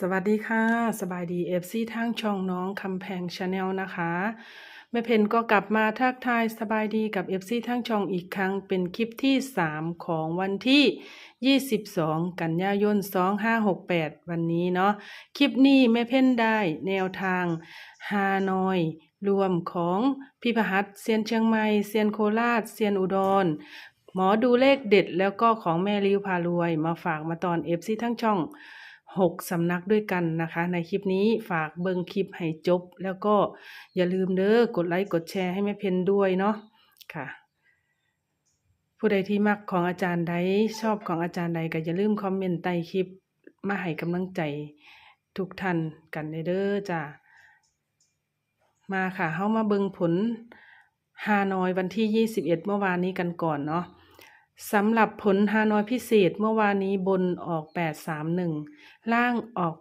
สวัสดีค่ะ สบายดีเอฟซีทางช่องน้องคำแพงชาแนลนะคะแม่เพนก็กลับมาทักทายสบายดีกับเอฟซีทางช่องอีกครั้งเป็นคลิปที่ 3 ของวันที่ 22 กันยายน 2568 วันนี้เนาะคลิปนี้แม่เพนได้แนวทางฮานอยรวมของพิพหัสเซียนเชียงใหม่เซียนโคราชเซียนอุดรหมอดูเลขเด็ดแล้วก็ของแม่ริวพารวย มาฝากมาตอนเอฟซีทั้งช่อง หกสำนักด้วยกันนะคะ ในคลิปนี้ฝากเบิ่งคลิปให้จบ แล้วก็อย่าลืมเด้อกดไลค์กดแชร์ให้แม่เพนด้วยเนาะค่ะ ผู้ใดที่มักของอาจารย์ใดชอบของอาจารย์ใดก็อย่าลืมคอมเมนต์ใต้คลิปมาให้กำลังใจทุกท่านกันเด้อจ้ามาค่ะเฮามาเบิ่งผลฮานอยวันที่ 21 เมื่อวานนี้กันก่อนเนาะ สำหรับผลฮานอยพิเศษเมื่อวานนี้บนออก 831 ล่างออก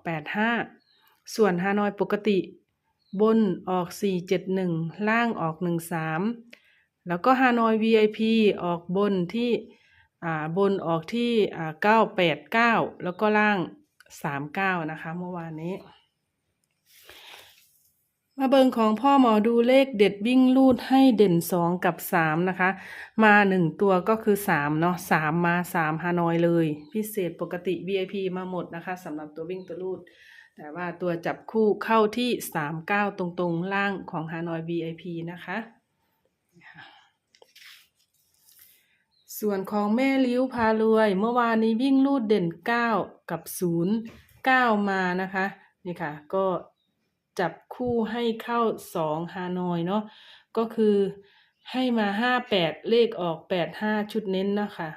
85 ส่วนฮานอยปกติ บนออก 471 ล่างออก 13 แล้วก็ฮานอย VIP ออกบนที่อ่าบนออกที่อ่า989 แล้วก็ล่าง 39 นะคะเมื่อวานนี้ มาเบิงของพ่อหมอดูเลขเด็ดวิ่งลูดให้เด่น2กับ3นะคะ มา1ตัวก็คือ3เนาะ3มมา3ฮานอยเลย พิเศษปกติ VIP มาหมดนะคะสำหรับตัววิ่งตัวลูด แต่ว่าตัวจับคู่เข้าที่39ตรงๆ ล่างของฮานอย VIP นะคะ ส่วนของแม่ลิ้วพารวย เมื่อวานนี้วิ่งลูดเด่น9กับ0 9มานะคะ นี่ค่ะ ก็ จับคู่ให้เข้า2ฮานอยเนาะก็คือให้มา58เลขออก85ชุดเน้นนะคะ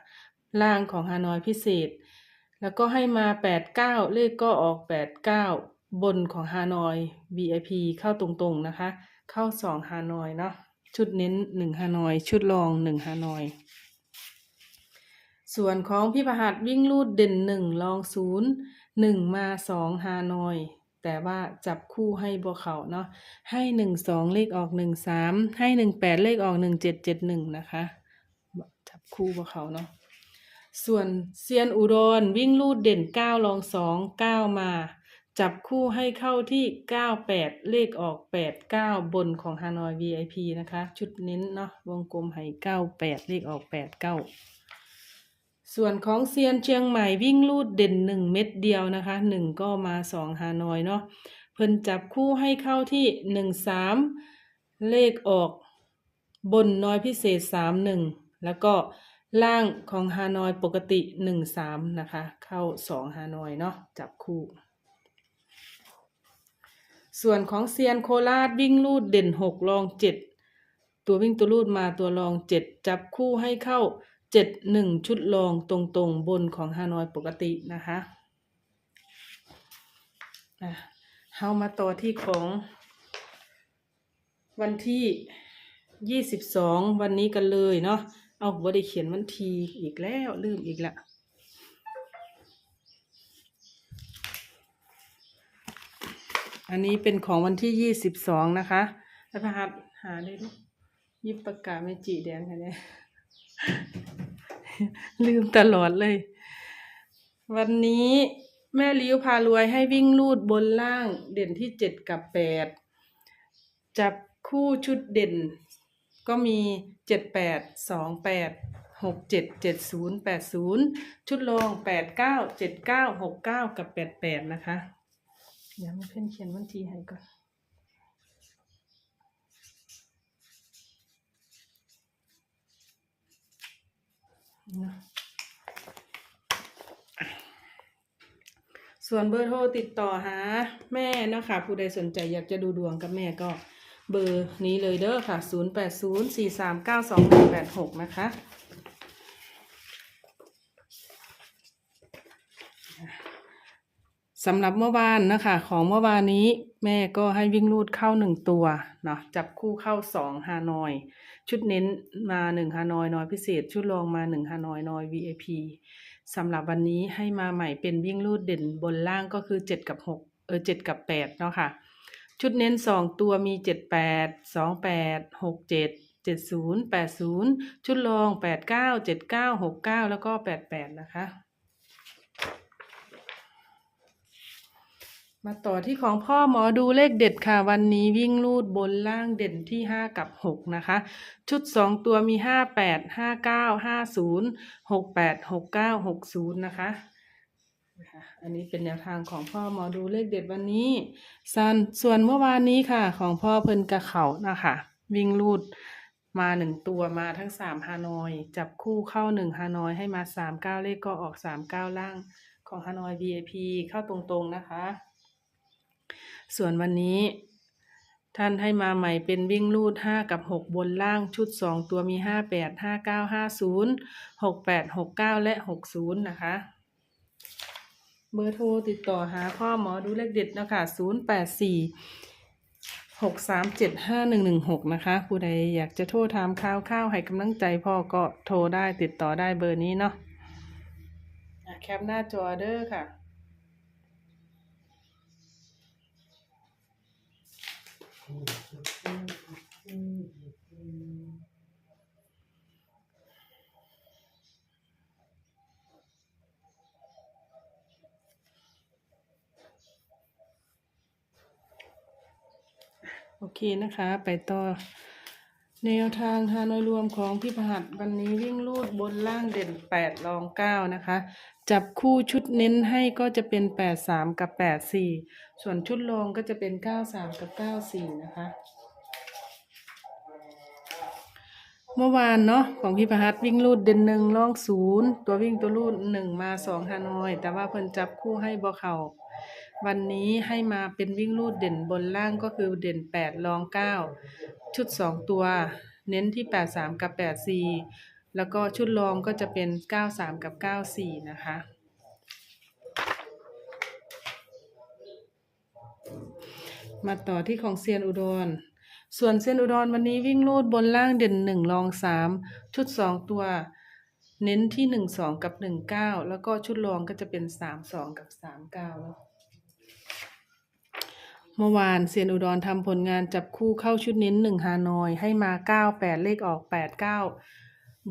ล่างของฮานอยพิเศษ แล้วก็ให้มา89เก้าเลขก็ออก89บนของฮานอย VIP เข้าตรงๆนะคะ เข้า2ฮานอยเนาะชุดเน้น1ฮานอย ชุดรอง1ฮานอย ส่วนของพี่ประหัดวิ่งลูดเด่นหนึ่งลองศูนย์หนึ่งมาสองฮานอย แต่ว่าจับคู่ให้บัวเขาเนาะให้หนึ่งสองเลขออกหนึ่งสามให้หนึ่งแปดเลขออกหนึ่งเจ็ดเจ็ดหนึ่งนะคะจับคู่บัวเขาเนาะส่วนเซียนอุดรวิ่งลูดเด่นเก้าลองสองเก้ามา จับคู่ให้เข้าที่เก้าแปดเลขออกแปดเก้าบนของฮานอย VIP นะคะ ชุดเน้นเนาะวงกลมให้เก้าแปดเลขออกแปดเก้า ส่วนของเซียนเชียงใหม่วิ่งลูดเด่นหนึ่งเม็ดเดียวนะคะหนึ่งก็มาสองฮานอยเนาะเพิ่นจับคู่ให้เข้าที่หนึ่งสามเลขออกบนน้อยพิเศษสามหนึ่งแล้วก็ล่างของฮานอยปกติหนึ่งสามนะคะ เข้าสองฮานอยเนาะจับคู่ ส่วนของเซียนโคราชวิ่งลูดเด่นหกรองเจ็ดตัววิ่งตัวลูดมาตัวรองเจ็ดจับคู่ให้เข้า เจ็ดหนึ่งชุดรองตรงๆบนของฮานอยปกตินะคะเฮามาต่อที่ของ วันที่ยี่สิบสองวันนี้กันเลยเนาะเอาบ่ได้เขียนวันทีอีกแล้วลืมอีกละอันนี้เป็นของวันที่ยี่สิบสองนะคะแล้วพหัสหาได้ลูกยิบประกาศไม่จีแดงค่ะเนี่ย ลืมตลอดเลย วันนี้แม่ลิ้วพารวยให้วิ่งลูดบนล่างเด่นที่เจ็ดกับแปดจับคู่ชุดเด่น ก็มีเจ็ดแปดสองแปดหกเจ็ดเจ็ดศูนย์แปดศูนย์ชุดรองแปดเก้าเจ็ดเก้าหกเก้ากับแปดแปดนะคะเดี๋ยวแม่เพื่อนเขียนวันทีให้ก่อน ส่วนเบอร์โทรติดต่อหาแม่เนาะคะผู้ใดสนใจอยากจะดูดวงกับแม่ก็เบอร์นี้เลยเด้อค่ะ 0804392186 นะคะ สำหรับเมื่อวานนะคะ ของเมื่อวานนี้แม่ก็ให้วิ่งรูดเข้าหนึ่งตัวเนาะจับคู่เข้าสองฮานอย ชุดเน้นมาหนึ่งฮานอยน้อยพิเศษ ชุดรองมาหนึ่งฮานอยน้อย VIP สำหรับวันนี้ให้มาใหม่เป็นวิ่งรูดเด่นบนล่างก็คือเจ็ดกับหกเออเจ็ดกับแปดเนาะค่ะ ชุดเน้นสองตัวมีเจ็ดแปดสองแปดหกเจ็ดเจ็ดศูนย์แปดศูนย์ชุดรองแปดเก้าเจ็ดเก้าหกเก้าแล้วก็แปดแปดนะคะ มาต่อที่ของพ่อหมอดูเลขเด็ดค่ะ วันนี้วิ่งลูดบนล่างเด่นที่ 5 กับ 6 นะคะ ชุด 2 ตัวมี 58 59 50 68 69 60นะคะนะคะอันนี้เป็นแนวทางของพ่อหมอดูเลขเด็ดวันนี้สันส่วนเมื่อวานนี้ค่ะ ของพ่อเพิ่นกระเขานะคะ วิ่งลูดมาหนึ่งตัวมาทั้งสามฮานอย จับคู่เข้าหนึ่งฮานอยให้มาสามเก้าเลขก็ออกสามเก้าล่างของฮานอย VIP เข้าตรงๆนะคะ ส่วนวันนี้ ท่านให้มาใหม่เป็นวิ่งลูดห้ากับหกบนล่างชุดสองตัวมีห้าแปดห้าเก้าห้าศูนย์หกแปดหกเก้าและหกศูนย์นะคะ เบอร์โทรติดต่อหาพ่อหมอดูเลขเด็ดนะคะศูนย์แปดสี่หกสามเจ็ดห้าหนึ่งหนึ่งหกนะคะ ผู้ใดอยากจะโทรถามข่าวข้าวให้กำลังใจพ่อก็โทรได้ติดต่อได้เบอร์นี้เนาะอะแคปหน้าจอเด้อค่ะ โอเคนะคะ ไปต่อ แนวทางฮานอยรวมของพี่พหัสวันนี้วิ่งลูดบนล่างเด่นแปดรองเก้านะคะ จับคู่ชุดเน้นให้ก็จะเป็นแปดสามกับแปดสี่ส่วนชุดรองก็จะเป็นเก้าสามกับเก้าสี่นะคะ เมื่อวานเนาะของพี่พหัสวิ่งลูดเด่นหนึ่งรองศูนย์ตัววิ่งตัวลูดหนึ่งมาสองฮานอย แต่ว่าเพิ่นจับคู่ให้บ่เขาวันนี้ให้มาเป็นวิ่งลูดเด่นบนล่างก็คือเด่นแปดรองเก้าชุดสองตัว เน้นที่แปดสามกับแปดสี่ แล้วก็ชุดรองก็จะเป็นเก้าสามกับเก้าสี่นะคะ มาต่อที่ของเซียนอุดร ส่วนเซียนอุดรวันนี้วิ่งลูดบนล่างเด่นหนึ่งรองสามชุดสองตัว เน้นที่หนึ่งสองกับหนึ่งเก้าแล้วก็ชุดรองก็จะเป็นสามสองกับสามเก้าแล้วเมื่อวานเซียนอุดรทำผลงานจับคู่เข้าชุดเน้นหนึ่งฮานอย ให้มาเก้าแปดเลขออกแปดเก้า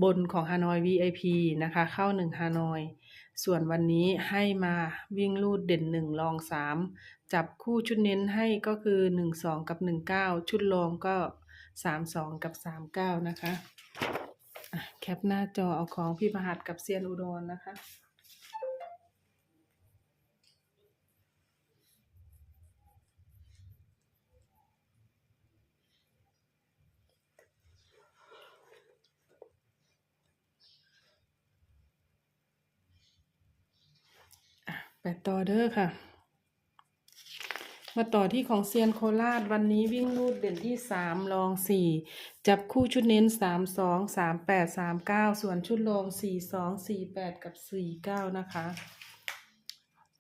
บนของฮานอย VIP นะคะ เข้าหนึ่งฮานอย ส่วนวันนี้ให้มาวิ่งลูดเด่นหนึ่งรองสามจับคู่ชุดเน้นให้ก็คือหนึ่งสองกับหนึ่งเก้าชุดรองก็สามสองกับสามเก้านะคะ แคปหน้าจอเอาของพี่ประหัสกับเซียนอุดรนะคะ ต่อเด้อค่ะ มาต่อที่ของเซียนโคราชวันนี้วิ่งลูดเด่นที่สามรองสี่จับคู่ชุดเน้นสามสองสามแปดสามเก้าส่วนชุดรองสี่สองสี่แปดกับสี่เก้านะคะ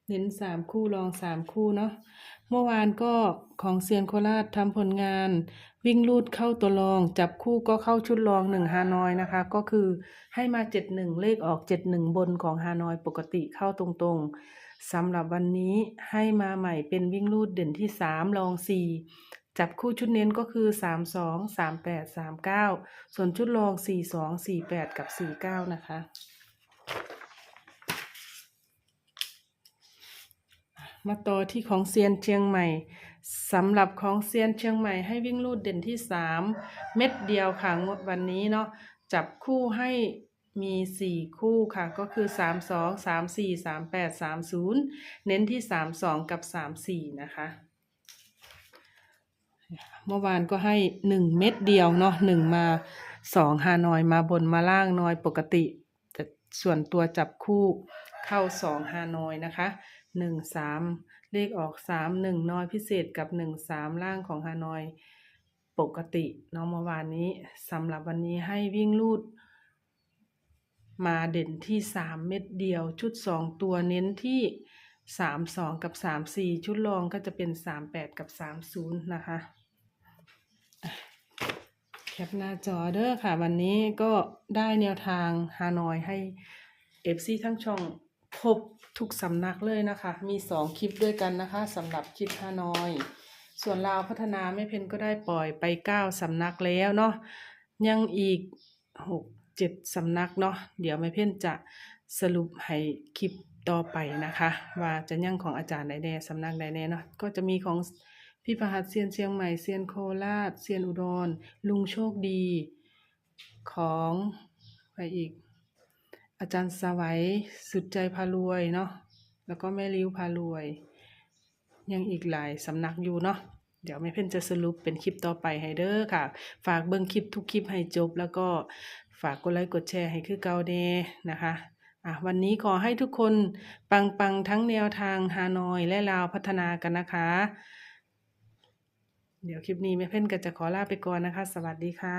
เน้นสามคู่รองสามคู่เนาะเมื่อวานก็ของเซียนโคราชทำผลงาน วิ่งลูดเข้าตัวรอง จับคู่ก็เข้าชุดรองหนึ่งฮานอยนะคะ ก็คือให้มาเจ็ดหนึ่งเลขออกเจ็ดหนึ่งบนของฮานอยปกติเข้าตรงๆ สำหรับวันนี้ให้มาใหม่เป็นวิ่งลูดเด่นที่สามรองสี่จับคู่ชุดเน้นก็คือสามสองสามแปดสามเก้าส่วนชุดรองสี่สองสี่แปดกับสี่เก้านะคะมาต่อที่ของเซียนเชียงใหม่สำหรับของเซียนเชียงใหม่ให้วิ่งลูดเด่นที่สามเม็ดเดียวค่ะงวดวันนี้เนาะจับคู่ให้ มีสี่คู่ค่ะ ก็คือสามสองสามสี่สามแปดสามศูนย์เน้นที่สามสองกับสามสี่นะคะ เมื่อวานก็ให้หนึ่งเม็ดเดียวเนาะหนึ่งมาสองฮานอยมาบนมาล่างนอยปกติ แต่ส่วนตัวจับคู่เข้าสองฮานอยนะคะหนึ่งสามเลขออกสามหนึ่งนอยพิเศษกับหนึ่งสามล่างของฮานอยปกติเนาะเมื่อวานนี้สำหรับวันนี้ให้วิ่งลูด มาเด่นที่สามเม็ดเดียว ชุดสองตัวเน้นที่สามสองกับสามสี่ชุดรองก็จะเป็นสามแปดกับสามศูนย์นะคะ แคปหน้าจอเด้อค่ะ วันนี้ก็ได้แนวทางฮานอยให้เอฟซีทั้งช่องครบทุกสำนักเลยนะคะ มีสองคลิปด้วยกันนะคะสำหรับคลิปฮานอย ส่วนลาวพัฒนาไม่เพนก็ได้ปล่อยไปเก้าสำนักแล้วเนาะยังอีกหก เจ็ดสำนักเนาะเดี๋ยวแม่เพ่นจะสรุปให้คลิปต่อไปนะคะ ว่าจะยังของอาจารย์ใดแน่สำนักใดแน่เนาะก็จะมีของพี่ประหัสเซียนเชียงใหม่เซียนโคราชเซียนอุดร ลุงโชคดีของไปอีก อาจารย์สวัยสุดใจพารวยเนาะแล้วก็แม่ลิ้วพารวย ยังอีกหลายสำนักอยู่เนาะ เดี๋ยวแม่เพ่นจะสรุปเป็นคลิปต่อไปให้เด้อค่ะ ฝากเบิ่งคลิปทุกคลิปให้จบ แล้วก็ฝากกดไลค์กดแชร์ให้คือเก่าเดนะคะอะวันนี้ขอให้ทุกคนปังปังๆทั้งแนวทางฮานอยและลาวพัฒนากันนะคะ เดี๋ยวคลิปนี้แม่เพ่นก็จะขอลาไปก่อนนะคะ สวัสดีค่ะ